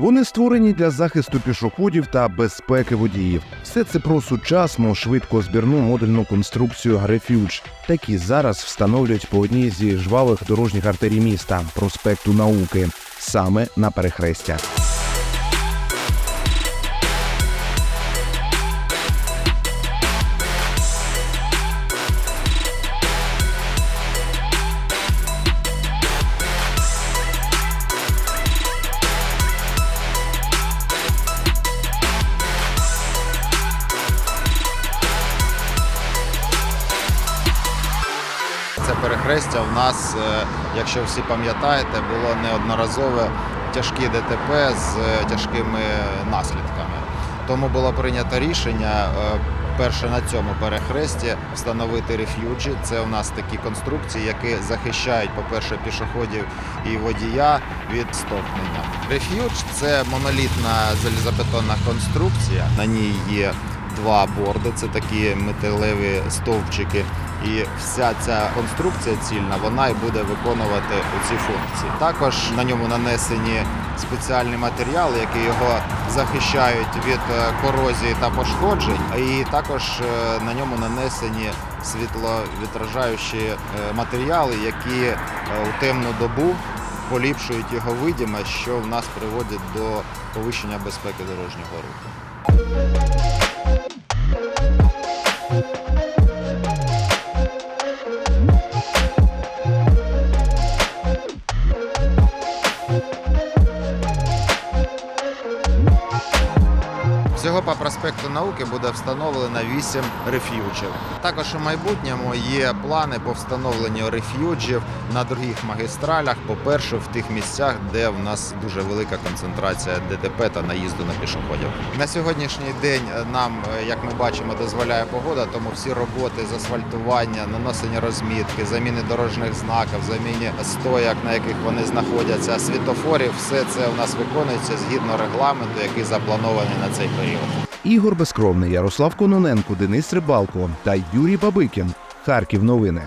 Вони створені для захисту пішоходів та безпеки водіїв. Все це про сучасну, швидкозбірну модульну конструкцію Refuge. Такі зараз встановлюють по одній зі жвавих дорожніх артерій міста проспекту науки, саме на перехрестя. Це перехрестя в нас, е, якщо всі пам'ятаєте, було неодноразове тяжкі ДТП з е, тяжкими наслідками. Тому було прийнято рішення е, перше на цьому перехресті встановити реф'юджі. Це у нас такі конструкції, які захищають, по-перше, пішоходів і водія від стовкнення. Реф'юдж це монолітна залізобетонна конструкція. На ній є два борди, це такі металеві стовпчики. І вся ця конструкція цільна, вона і буде виконувати ці функції. Також на ньому нанесені спеціальні матеріали, які його захищають від е, корозії та пошкоджень. І також е, на ньому нанесені світловідражаючі е, матеріали, які у темну добу поліпшують його видимість, що в нас приводить до повищення безпеки дорожнього руху. Всього по проспекту науки буде встановлено 8 реф'юджів. Також у майбутньому є плани по встановленню реф'юджів на других магістралях, по-перше, в тих місцях, де в нас дуже велика концентрація ДТП та наїзду на пішоходів. На сьогоднішній день е, нам, е, як ми бачимо, дозволяє погода, тому всі роботи з асфальтування, наносення розмітки, заміни дорожніх знаків, заміні стояк, на яких вони знаходяться, світофорів, все це у нас виконується згідно регламенту, який запланований на цей період. Ігор Безкровний, Ярослав Кононенко, Денис Рибалко та Юрій Бабикін. Харків новини.